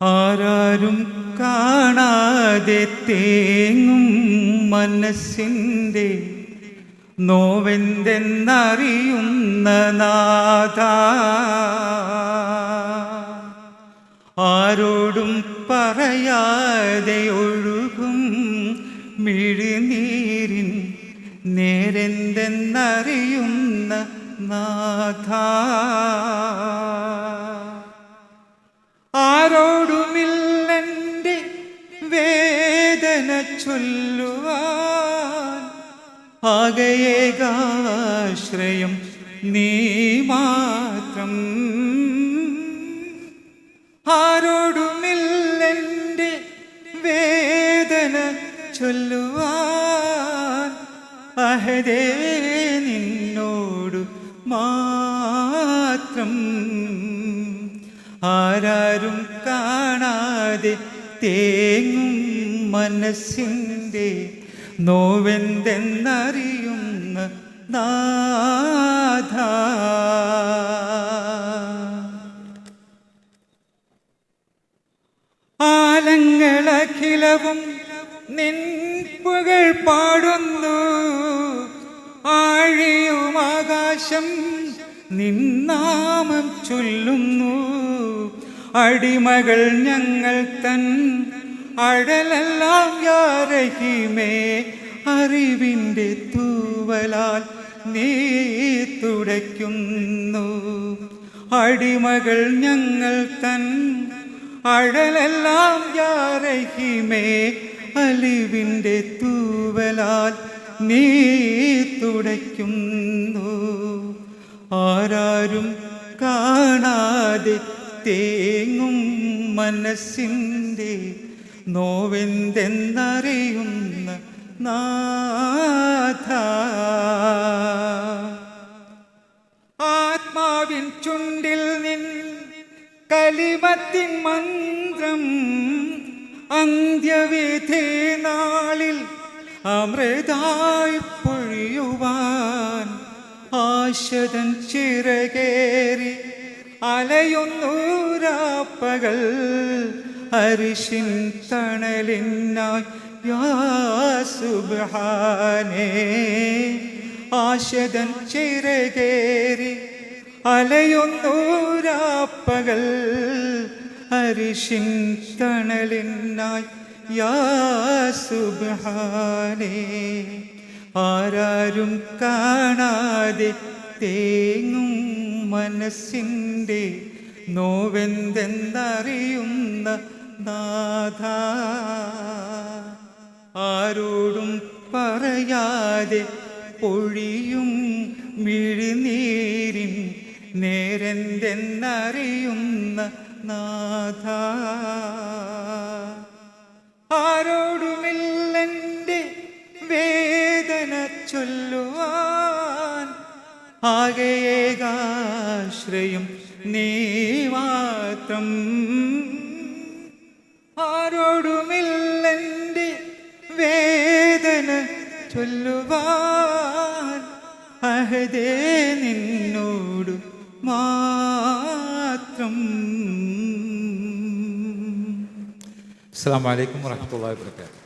ആരാരും കാണാതെ തേങ്ങും മനസ്സിന്റെ നോവെന്തെന്നറിയുന്ന നാഥ ആരോടും പറയാതെ ഒഴുകും മിഴിനീരിൻ നേരെന്തെന്നറിയുന്ന നാഥ. ആരോടുമില്ലെന്റെ വേദന ചൊല്ലുവാൻ ആകയേകാശ്രയം നീ മാത്രം. ആരോടുമില്ലെന്റെ വേദന ചൊല്ലുവാൻ നിന്നോടു മാത്രം. ആരാരും കാണാതെ തേങ്ങും മനസ്സിന്റെ നോവെന്തെന്നറിയുന്ന നാഥ ആലങ്ങളഖിലവും നിൻപുകൾ പാടുന്നു. ആഴിയും ആകാശം നിന്നാമം ചൊല്ലുന്നു. അടിമകൾ ഞങ്ങൾ തൻ അഴലെല്ലാം യാരഹിമേ അറിവിന്റെ തൂവലാൽ നീ തുടയ്ക്കുന്നു. അടിമകൾ ഞങ്ങൾ തൻ അഴലെല്ലാം യാരഹിമേ അലിവിന്റെ തൂവലാൽ നീ തുടയ്ക്കുന്നു. ആരാരും കാണാതെ തേങ്ങും മനസ്സിന്റെ നോവെന്തെന്നറിയുന്ന നാഥ കലിമത്തിൻ മന്ത്രം അന്ത്യവിധി നാളിൽ അമൃതായി പൊഴിയുവാൻ ആശതൻ ചിറകേറി അലയുന്നൂരാപ്പകൾ അരിശിൻ തണലിനായി യാ സുബ്ഹാനേ. ആശതൻ ചിറകേറി അലയുന്നൂരാപ്പകൾ അരിശിൻ തണലിനായി യാ സുബ്ഹാനേ. ആരാരും കാണാതെ തേങ്ങും മനസ്സിന്റെ നോവെന്തെന്നറിയുന്ന നാഥ. ആരോടും പറയാതെ പൊഴിയും മിഴിനീരിൻ നേരെന്തെന്നറിയുന്ന നാഥ. ആരോടുമില്ലെന്റെ വേദന ചൊല്ലുവാൻ ആകേകാശ്രയം നീ മാത്രം. ആരോടുമില്ലെന്റെ വേദന ചൊല്ലുവാൻ അഹദേ നിന്നോട് മാത്രം. അസ്സാം വലൈക്കും വാഹമത്തല്ലാ വാബർക്കാത്തു